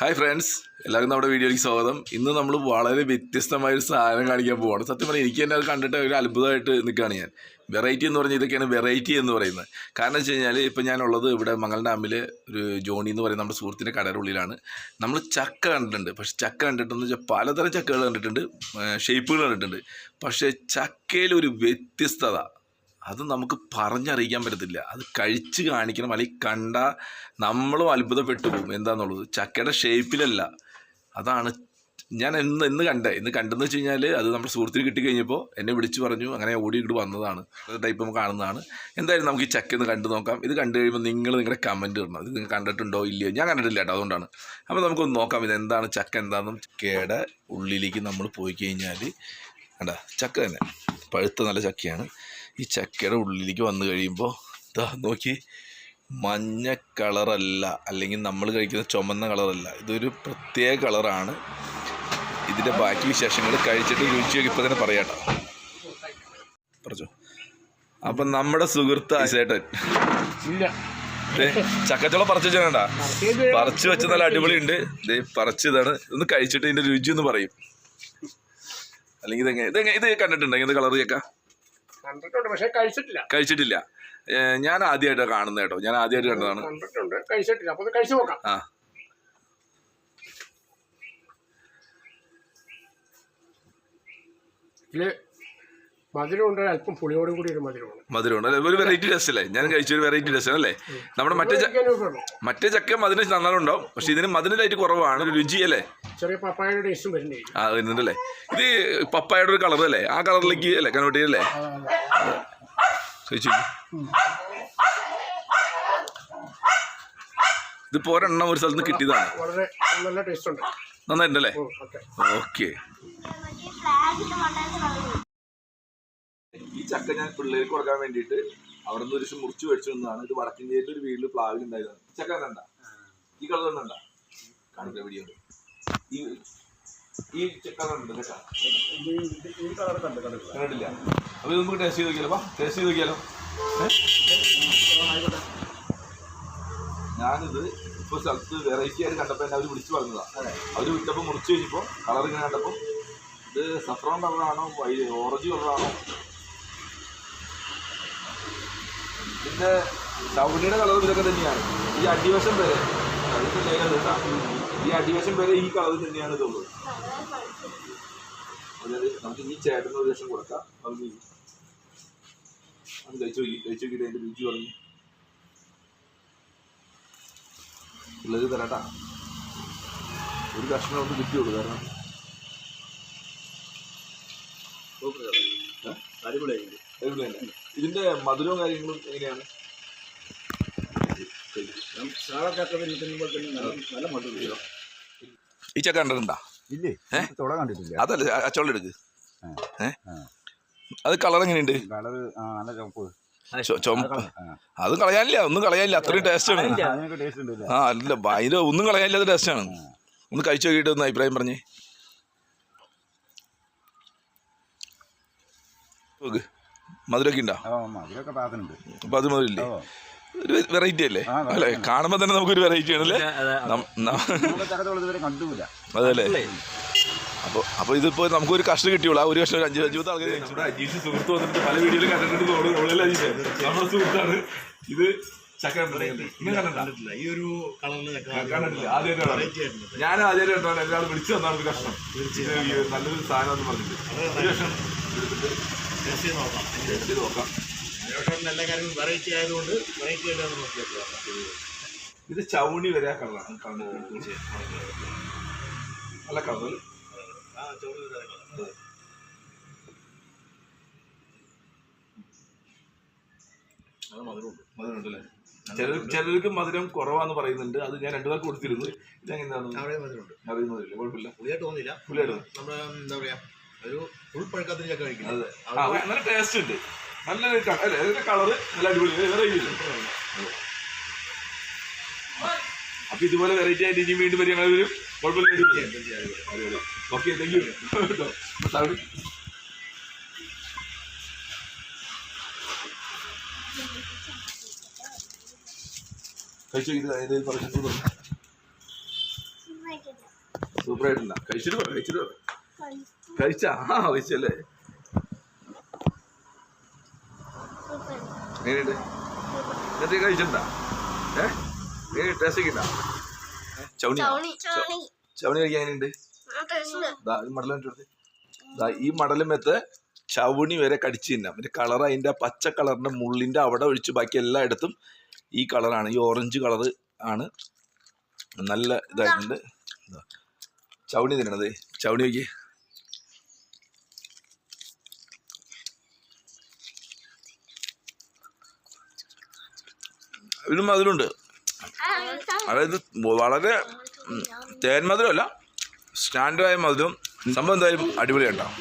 Hi friends എല്ലാവർക്കും നമ്മുടെ വീഡിയോയിലേക്ക് സ്വാഗതം. ഇന്ന് നമ്മൾ വളരെ വ്യത്യസ്തമായ ഒരു സാധനം കാണിക്കാൻ പോവാണ്. സത്യം പറഞ്ഞാൽ എനിക്ക് തന്നെ അത് കണ്ടിട്ട് ഒരു അത്ഭുതമായിട്ട് നിൽക്കുകയാണ് ഞാൻ. വെറൈറ്റി എന്ന് പറഞ്ഞാൽ ഇതൊക്കെയാണ് വെറൈറ്റി എന്ന് പറയുന്നത്. കാരണം വെച്ച് കഴിഞ്ഞാൽ ഇപ്പം ഞാനുള്ളത് ഇവിടെ മംഗൾ ഡാമിൽ ഒരു ജോണി എന്ന് പറയുന്ന നമ്മുടെ സുഹൃത്തിന്റെ കടയുടെ ഉള്ളിലാണ്. നമ്മൾ ചക്ക കണ്ടിട്ടുണ്ട്. പക്ഷേ ചക്ക കണ്ടിട്ടെന്ന് വെച്ചാൽ പലതരം ചക്കകൾ കണ്ടിട്ടുണ്ട്. ഷേപ്പുകൾ കണ്ടിട്ടുണ്ട്. പക്ഷേ ചക്കയിൽ ഒരു വ്യത്യസ്തത അത് നമുക്ക് പറഞ്ഞറിയിക്കാൻ പറ്റത്തില്ല. അത് കഴിച്ച് കാണിക്കണം. അല്ലെങ്കിൽ കണ്ട നമ്മളും അത്ഭുതപ്പെട്ടു പോകും. എന്താന്നുള്ളത്? ചക്കയുടെ ഷേപ്പിലല്ല. അതാണ് ഞാൻ ഇന്ന് ഇന്ന് കണ്ടേ. ഇന്ന് കണ്ടെന്ന് വെച്ച് കഴിഞ്ഞാൽ അത് നമ്മുടെ സുഹൃത്തിന് കിട്ടിക്കഴിഞ്ഞപ്പോൾ എന്നെ വിളിച്ചു പറഞ്ഞു. അങ്ങനെ ഓടി ഇങ്ങോട്ട് വന്നതാണ്. ടൈപ്പ് നമുക്ക് കാണുന്നതാണ്. എന്തായാലും നമുക്ക് ഈ ചക്ക ഒന്ന് കണ്ടു നോക്കാം. ഇത് കണ്ടു കഴിയുമ്പോൾ നിങ്ങൾ നിങ്ങളുടെ കമന്റ് ഇടണം. ഇത് നിങ്ങൾ കണ്ടിട്ടുണ്ടോ ഇല്ലയോ? ഞാൻ കണ്ടിട്ടില്ല കേട്ടോ. അതുകൊണ്ടാണ്. അപ്പോൾ നമുക്കൊന്ന് നോക്കാം ഇത് എന്താണ് ചക്ക എന്താണെന്നും ചക്കയുടെ ഉള്ളിലേക്ക് നമ്മൾ പോയി കഴിഞ്ഞാൽ കണ്ട ചക്ക തന്നെ. പഴുത്ത നല്ല ചക്കയാണ്. ഈ ചക്കയുടെ ഉള്ളിലേക്ക് വന്നു കഴിയുമ്പോൾ ഇതാ നോക്കി മഞ്ഞ കളറല്ല അല്ലെങ്കിൽ നമ്മൾ കഴിക്കുന്ന ചുമന്ന കളറല്ല. ഇതൊരു പ്രത്യേക കളറാണ്. ഇതിന്റെ ബാക്കി വിശേഷങ്ങൾ കഴിച്ചിട്ട് രുചിയൊക്കെ ഇപ്പോൾ തന്നെ പറയാട്ടോ പറഞ്ഞോ? അപ്പം നമ്മുടെ സുഹൃത്ത് ദേ ചക്കച്ചോളം പറിച്ചു വെച്ചാണ്ടാ പറിച്ചു വെച്ച നല്ല അടിപൊളിയുണ്ട്. ദേ പറിച്ചു ഇതാണ്. ഒന്ന് കഴിച്ചിട്ട് ഇതിന്റെ രുചി ഒന്ന് പറയും. അല്ലെങ്കിൽ ഇതെങ്ങനെ ഇതെങ്ങനെ ഇത് കണ്ടിട്ടുണ്ടോ? ഇത് കളർ ചക്ക കണ്ടിട്ടുണ്ട് പക്ഷെ കഴിച്ചിട്ടില്ല. കഴിച്ചിട്ടില്ല. ഞാൻ ആദ്യമായിട്ട് കാണുന്നത് കേട്ടോ. ഞാൻ ആദ്യമായിട്ട് കണ്ടതാണ്. കണ്ടിട്ടുണ്ട് കഴിച്ചിട്ടില്ല. അപ്പൊ കഴിച്ചു നോക്കാം. ആ. ഇതിൽ മധുരമുണ്ട് അല്പം പുളിയോടും കൂടി ഒരു മധുരമാണ് മധുരമുണ്ട് അല്ലേ? ഒരു വെറൈറ്റി ടേസ്റ്റ് അല്ലേ ഞാൻ കഴിച്ച ഒരു വെറൈറ്റി ടേസ്റ്റ് അല്ലേ? നമ്മുടെ മറ്റേ മറ്റേ ചക്ക മധുരം നന്നാലുണ്ടാവും പക്ഷെ ഇതിന് മധുരമായിട്ട് കുറവാണ്. ഒരു രുചി അല്ലേ? ചെറിയ പപ്പായയുടെ ടേസ്റ്റും വരുന്നുണ്ട് ആ വരുന്നുണ്ടല്ലേ? ഇത് പപ്പായുടെ ഒരു കളർ അല്ലേ? ആ കളറിലേക്ക് അല്ലേ? കൺവേർട്ട് ചെയ്യല്ലേ? ചോദിച്ചു ഇതിപ്പോ ഒരെണ്ണം ഒരു സ്ഥലത്ത് നിന്ന് കിട്ടിയതാണ്. വളരെ നല്ല ടേസ്റ്റ് ഉണ്ട്. നന്നായിട്ടുണ്ടല്ലേ? ഓക്കെ. ഓക്കെ. ഈ ചക്ക ഞാൻ പിള്ളേർക്ക് കൊടുക്കാൻ വേണ്ടിയിട്ട് അവിടെ നിന്ന് ഒരു ദിവസം മുറിച്ച് മേടിച്ചു വന്നതാണ്. ഇത് വടക്കിഞ്ചേരിയുടെ ഒരു വീട്ടിൽ പ്ലാവിൽ ഉണ്ടായതാണ്. ചക്ക കണ്ട? ഈ കളർ കണ്ട? കാണിക്ക വീഡിയോ. ഈ ഈ ചക്ക കണ്ടോ ചക്ക? കണ്ടിട്ടില്ല അപ്പൊ ഇത് നമുക്ക് ടേസ്റ്റ് ചെയ്ത് നോക്കിയാലോ ടേസ്റ്റ് ചെയ്ത് നോക്കിയാലോ? ഞാനിത് ഇപ്പൊ സ്ഥലത്ത് വെറൈറ്റി ആയിട്ട് കണ്ടപ്പോ എന്നെ അവർ വിളിച്ചു പറഞ്ഞതാ. അവർ വിട്ടപ്പോ മുറിച്ച് കഴിഞ്ഞപ്പോ കളർ ഇങ്ങനെ കണ്ടപ്പോ ഇത് സഫ്രോൺ കളറാണോ ഓറഞ്ച് കളറാണോ ഇതിന്റെ ചവിണിയുടെ കളറും ഇതൊക്കെ തന്നെയാണ്. ഈ അടിവശം വരെ. അതിന്റെ ലേഖനം കേട്ടാ. ഈ അടിവശം വരെ ഈ കളർ തന്നെയാണ് തോന്നുന്നത്. നമുക്ക് ഈ ചേട്ടന് ഒരു ലക്ഷം കൊടുക്കാം. നമുക്ക് അത് കഴിച്ചു നോക്കി. കഴിച്ചു നോക്കിയിട്ട് രുചി പറഞ്ഞു. പിള്ളേർ തരാട്ടാ. ഒരു കഷ്ണം കൊണ്ട് കിട്ടിയുള്ളൂ. കാരണം ഇതിന്റെ മധുരവും കാര്യങ്ങളും എങ്ങനെയാണ്? ഈ ചക്ക കണ്ടിട്ടുണ്ടാ? ഇല്ലേ? ഏ? തുള കണ്ടിട്ടില്ല. അതല്ല അച്ചോളം എടുക്ക്. അത് കളർ എങ്ങനെയുണ്ട്? നല്ല ചുമപ്പ്. അതും കളയാനില്ല ഒന്നും കളയാനില്ല. അത്രയും ടേസ്റ്റാണ് ആണ്. ആ അല്ല അതിന് ഒന്നും കളയാനില്ലാത്ത ആണ്. ഒന്ന് കഴിച്ചു നോക്കിയിട്ട് ഒന്ന് അഭിപ്രായം പറഞ്ഞേ. നോക്ക്. മധുരമൊക്കെ ഉണ്ടോ? ആ മധുരമൊക്കെ പാകത്തിനുണ്ട്. അപ്പൊ അത് മധുരില്ലേ ഒരു വെറൈറ്റി അല്ലേ? അല്ലെ കാണുമ്പോ അല്ലേ കാണുമ്പോൾ തന്നെ നമുക്കൊരു വെറൈറ്റി ആണല്ലേ? അതല്ലേ? അപ്പോൾ അപ്പോൾ ഇതിപ്പോൾ നമുക്കൊരു കഷ്ണം കിട്ടിയുള്ളൂ. ആ ഒരു കഷ്ണം ഒരു അഞ്ചു അഞ്ചുപത്ത് ആൾക്കാർ അജീഷ് സുഹൃത്ത് വന്നിട്ട് പല വീഡിയോയിൽ കണ്ടിട്ടുണ്ട് തോന്നുന്നു. നമ്മളെല്ലാം അജീഷ് നമ്മുടെ സുഹൃത്താണ്. ഇത് ഈ ഒരു ഞാൻ ആദ്യമായിട്ട് കണ്ടാണ് ഒരാൾ വിളിച്ചു തന്നാണ് ഒരു കഷ്ണം. ഇത് നല്ലൊരു സാധനം എന്ന് പറഞ്ഞിട്ട് ഒരു കഷ്ണം. എടുത്തിട്ട് ടേസ്റ്റ് ചെയ്ത് നോക്കാം ടെസ്റ്റ് ചെയ്ത് നോക്കാം ഏട്ടൻ എല്ലാ കാര്യങ്ങളും വെറൈറ്റി ആയതുകൊണ്ട് വെറൈറ്റി ആയിട്ട് നോക്കിയത് ഇത് ചൗണി വരെ കള്ളാണ് കണ്ണു നല്ല കളർ ആ ചോറ് കളർ മധുരമുണ്ടല്ലേ? ചിലർ ചിലർക്ക് മധുരം കുറവാന്ന് പറയുന്നുണ്ട്. അത് ഞാൻ രണ്ടു പേർക്ക് കൊടുത്തിരുന്നു. ഇതെങ്ങനെയാണ്? അറിയുന്നതില്ല? കുഴപ്പമില്ല. പുളിയായിട്ട് തോന്നില്ല പുള്ളിയായിട്ട് നമ്മുടെ എന്താ പറയാ? ഒരു ഫുൾ പഴുക്കാത്ത ചക്ക കഴിക്കുന്നത്. അതെ. ആ, ഒരു നല്ല ടേസ്റ്റ് ഉണ്ട്. നല്ലൊരു അല്ലേ? ഇതിന്റെ കളറ് നല്ല അടിപൊളി. വെറൈറ്റി അപ്പൊ ഇതുപോലെ വെറൈറ്റി ആയിട്ട് ഇനി വീണ്ടും വരും ഞങ്ങൾ വരും. കുഴപ്പമില്ല. Okay thank you sorry. കഴിച്ചു? ഇത് ആയിട്ടുണ്ടാ കഴിച്ചിട്ട് കഴിച്ചിട്ട് കഴിച്ചാ? ആ കഴിച്ചല്ലേ? എങ്ങനെയുണ്ട്? എന്നിട്ട് കഴിച്ചിട്ടുണ്ടാ? ഏ? ടേസ്റ്റ് ചവണി ചവണി കഴിക്കാൻ എങ്ങനെയുണ്ട്? ദാ ഈ മടലും മടലുമെത്ത് ചവണി വരെ കടിച്ച് തിന്നാം. പിന്നെ കളർ അതിന്റെ പച്ച കളറിന്റെ മുള്ളിന്റെ അവിടെ ഒഴിച്ച് ബാക്കി എല്ലായിടത്തും ഈ കളറാണ്. ഈ ഓറഞ്ച് കളർ ആണ്. നല്ല ഇതായിട്ടുണ്ട്. ദാ. ചവണി തിന്നണത്. ചവണി നോക്കി ഇതിലും മധുരമുണ്ട്. അതായത് വളരെ തേൻ മധുരമല്ല സ്റ്റാൻഡേർഡായ മധുരം. സംഭവം എന്തായാലും അടിപൊളിയായിട്ടാണ്